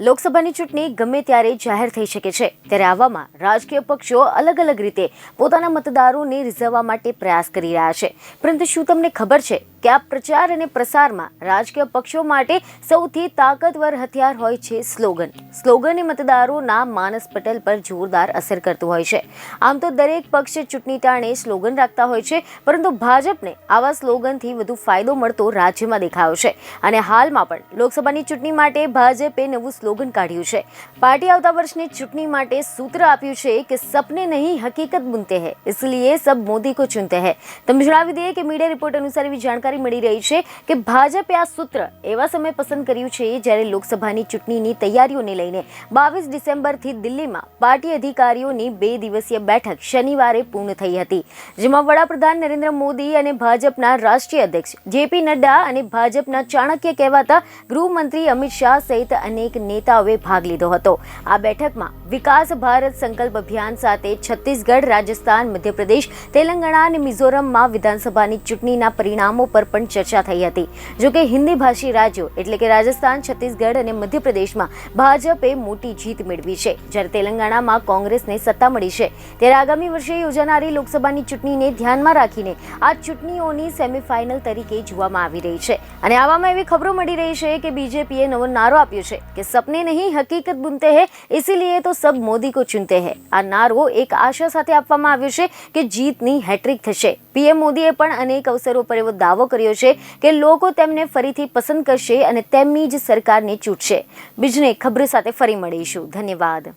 લોકસભાની ચૂંટણી ગમે ત્યારે જાહેર થઈ શકે છે, ત્યારે આવામાં રાજકીય પક્ષો અલગ અલગ રીતે પોતાના મતદારોને રીઝવવા માટે પ્રયાસ કરી રહ્યા છે. પરંતુ શું તમને ખબર છે કે આ પ્રચાર અને પ્રસારમાં રાજકીય પક્ષો માટે સૌથી તાકતવર હથિયાર હોય છે સ્લોગન? સ્લોગન એ મતદારોના માનસ પટેલ પર જોરદાર અસર કરતું હોય છે. આમ તો દરેક પક્ષ ચૂંટણી ટાણે સ્લોગન રાખતા હોય છે, પરંતુ ભાજપને આવા સ્લોગનથી વધુ ફાયદો મળતો રાજ્યમાં દેખાયો છે. અને હાલમાં પણ લોકસભાની ચૂંટણી માટે ભાજપે નવું સ્લોગન કાઢ્યું છે પાર્ટી આવતા વર્ષની ચૂંટણી માટે સૂત્ર આપ્યું છે કે સપને નહીં હકીકત બુનતે હૈ इसलिए सब મોદી को ચૂનતે હૈ તમને જણાવી દઈએ કે મીડિયા રિપોર્ટ અનુસાર એવી જાણકારી મળી રહી છે કે ભાજપે આ સૂત્ર એવા સમયે પસંદ કર્યું છે જ્યારે લોકસભાની ચૂંટણીની તૈયારીઓને લઈને બાવીસ ડિસેમ્બરથી દિલ્હીમાં પાર્ટી અધિકારીઓની બે દિવસીય બેઠક શનિવારે પૂર્ણ થઈ હતી જેમાં વડાપ્રધાન નરેન્દ્ર મોદી અને ભાજપના રાષ્ટ્રીય અધ્યક્ષ જેપી નડ્ડા અને ભાજપના ચાણક્ય કહેવાતા ગૃહમંત્રી અમિત શાહ સહિત અનેક નેતાઓએ ભાગ લીધો હતો. આ બેઠકમાં વિકાસ ભારત સંકલ્પ અભિયાન સાથે છત્તીસગઢ, રાજસ્થાન, મધ્યપ્રદેશ, તેલંગાણા અને મિઝોરમમાં વિધાનસભાની ચૂંટણીના પરિણામો પર પણ ચર્ચા થઈ હતી. જોકે હિન્દી ભાષી રાજ્યો એટલે કે રાજસ્થાન, છત્તીસગઢ અને મધ્યપ્રદેશમાં ભાજપે મોટી જીત મેળવી છે. જ્યારે તેલંગાણામાં કોંગ્રેસને સત્તા મળી છે, ત્યારે આગામી વર્ષે યોજાનારી લોકસભાની ચૂંટણીને ધ્યાનમાં રાખીને આ ચૂંટણીઓની સેમીફાઇનલ તરીકે જોવામાં આવી રહી છે. અને આવામાં એવી ખબરો મળી રહી છે કે બીજેપીએ નવો નારો આપ્યો છે કે સપને नहीं હકીકત બુનતે હે ઇસીલિયે તો સબ મોદી કો ચુનતે હે આ નારો એક આશા સાથે આપવામાં આવ્યો છે કે જીતની હેટ્રિક થશે પીએમ મોદીએ પણ અનેક અવસરો પર એવો દાવો કર્યો છે કે લોકો તેમને ફરીથી પસંદ કરશે અને તેમની જ સરકારને ચૂંટશે. બીજને ખબર સાથે ફરી મળીશું. ધન્યવાદ.